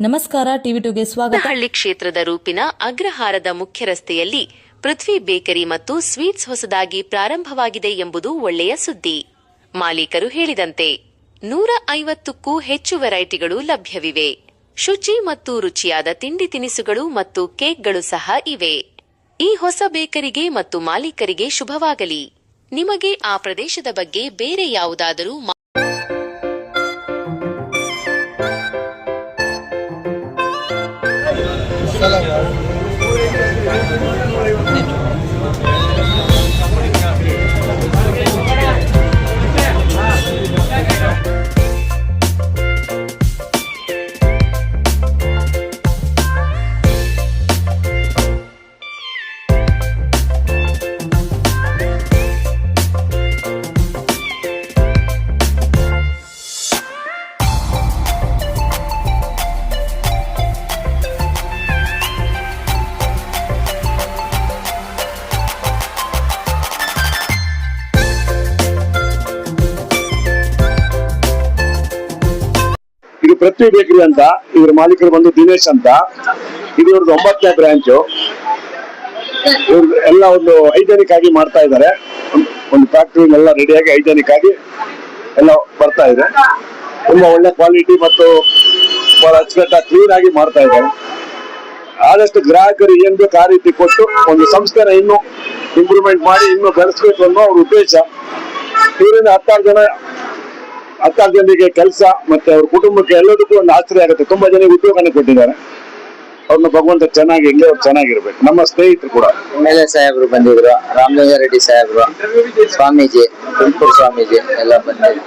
ನಮಸ್ಕಾರ, ಟಿವಿ ಟುಗೆ ಸ್ವಾಗತ. ಹಳ್ಳಿ ಕ್ಷೇತ್ರದ ರೂಪಿನ ಅಗ್ರಹಾರದ ಮುಖ್ಯ ರಸ್ತೆಯಲ್ಲಿ ಪೃಥ್ವಿ ಬೇಕರಿ ಮತ್ತು ಸ್ವೀಟ್ಸ್ ಹೊಸದಾಗಿ ಪ್ರಾರಂಭವಾಗಿದೆ ಎಂಬುದು ಒಳ್ಳೆಯ ಸುದ್ದಿ. ಮಾಲೀಕರು ಹೇಳಿದಂತೆ, ನೂರ ಐವತ್ತಕ್ಕೂ ಹೆಚ್ಚು ವೆರೈಟಿಗಳು ಲಭ್ಯವಿವೆ. ಶುಚಿ ಮತ್ತು ರುಚಿಯಾದ ತಿಂಡಿ ತಿನಿಸುಗಳು ಮತ್ತು ಕೇಕ್ಗಳು ಸಹ ಇವೆ. ಈ ಹೊಸ ಬೇಕರಿಗೆ ಮತ್ತು ಮಾಲೀಕರಿಗೆ ಶುಭವಾಗಲಿ. ನಿಮಗೆ ಆ ಪ್ರದೇಶದ ಬಗ್ಗೆ ಬೇರೆ ಯಾವುದಾದರೂ चला. ಇದು ಪ್ರತಿ ಬೇಕರಿ ಅಂತ, ಇವ್ರ ಮಾಲೀಕರು ಬಂದು ದಿನೇಶ್ ಅಂತ, ಇದು ಇವ್ರದ್ದು ಒಂಬತ್ತನೇ ಬ್ರಾಂಚ್ ಎಲ್ಲ ಒಂದು ಹೈಜೆನಿಕ್ ಆಗಿ ಮಾಡ್ತಾ ಇದ್ದಾರೆ. ಒಂದು ಫ್ಯಾಕ್ಟ್ರಿ ಎಲ್ಲ ರೆಡಿಯಾಗಿ ಹೈಜೆನಿಕ್ ಆಗಿ ಎಲ್ಲ ಬರ್ತಾ ಇದೆ. ತುಂಬಾ ಒಳ್ಳೆ ಕ್ವಾಲಿಟಿ ಮತ್ತು ಅಚ್ಚುಕಟ್ಟಾಗಿ ಕ್ಲೀನ್ ಆಗಿ ಮಾಡ್ತಾ ಇದ್ದಾರೆ. ಆದಷ್ಟು ಗ್ರಾಹಕರು ಏನ್ ಬೇಕು ಆ ರೀತಿ ಕೊಟ್ಟು ಒಂದು ಸಂಸ್ಥೆನ ಇನ್ನೂ ಇಂಪ್ರೂವ್ಮೆಂಟ್ ಮಾಡಿ, ಇನ್ನೂ ಬೆಳೆಸ್ಬೇಕು ಅನ್ನೋ ಅವ್ರ ಉದ್ದೇಶ. ಇವರಿಂದ ಹತ್ತಾರು ಜನ ಹತ್ತಾರು ಜನರಿಗೆ ಕೆಲಸ ಮತ್ತೆ ಅವ್ರ ಕುಟುಂಬಕ್ಕೆ ಎಲ್ಲದಕ್ಕೂ ಒಂದು ಆಶ್ರಯ ಆಗುತ್ತೆ. ತುಂಬಾ ಜನ ಉದ್ಯೋಗನ ಕೊಟ್ಟಿದ್ದಾರೆ. ಅವ್ರನ್ನ ಭಗವಂತ ಚೆನ್ನಾಗಿ ಹೆಂಗೆ ಅವ್ರು ಚೆನ್ನಾಗಿರ್ಬೇಕು. ನಮ್ಮ ಸ್ನೇಹಿತರು ಕೂಡ. ಎಂ ಎಲ್ ಎ ಸಾಹೇಬ್ರು ಬಂದಿದ್ರು ರಾಮಲಿಂಗ ರೆಡ್ಡಿ ಸಾಹೇಬ್ರು ಸ್ವಾಮೀಜಿ ತುಮಕೂರು ಸ್ವಾಮೀಜಿ ಎಲ್ಲ ಬಂದಿದ್ರು.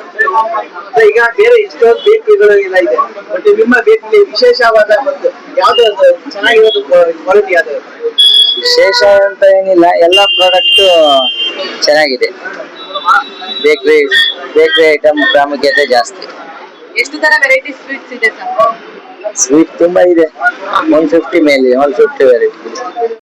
ಈಗ ಬೇರೆ ಎಷ್ಟೊಂದು ಬೇಕರಿಗಳು ಎಲ್ಲ ಇದೆ. ಬಟ್ ನಿಮ್ಮ ಬೇಕರಿ ವಿಶೇಷವಾದ ಒಂದು ಯಾವ್ದು ಚೆನ್ನಾಗಿರೋದು ಕ್ವಾಲಿಟಿ ಯಾವ್ದು? ವಿಶೇಷ ಅಂತ ಏನಿಲ್ಲ ಎಲ್ಲ ಪ್ರಾಡಕ್ಟ್ ಚೆನ್ನಾಗಿದೆ. ಬೇಕ್ರಿ ಬೇಕ್ರಿ ಐಟಮ್ ಪ್ರಾಮುಖ್ಯತೆ ಜಾಸ್ತಿ ಎಷ್ಟು ತರ ವೆರೈಟಿ ಸ್ವೀಟ್ಸ್ ಇದೆ ಸರ್ ಸ್ವೀಟ್ ತುಂಬಾ ಇದೆ ಒನ್ ಫಿಫ್ಟಿ ಮೇಲೆ ಒನ್ ಫಿಫ್ಟಿ ವೆರೈಟಿ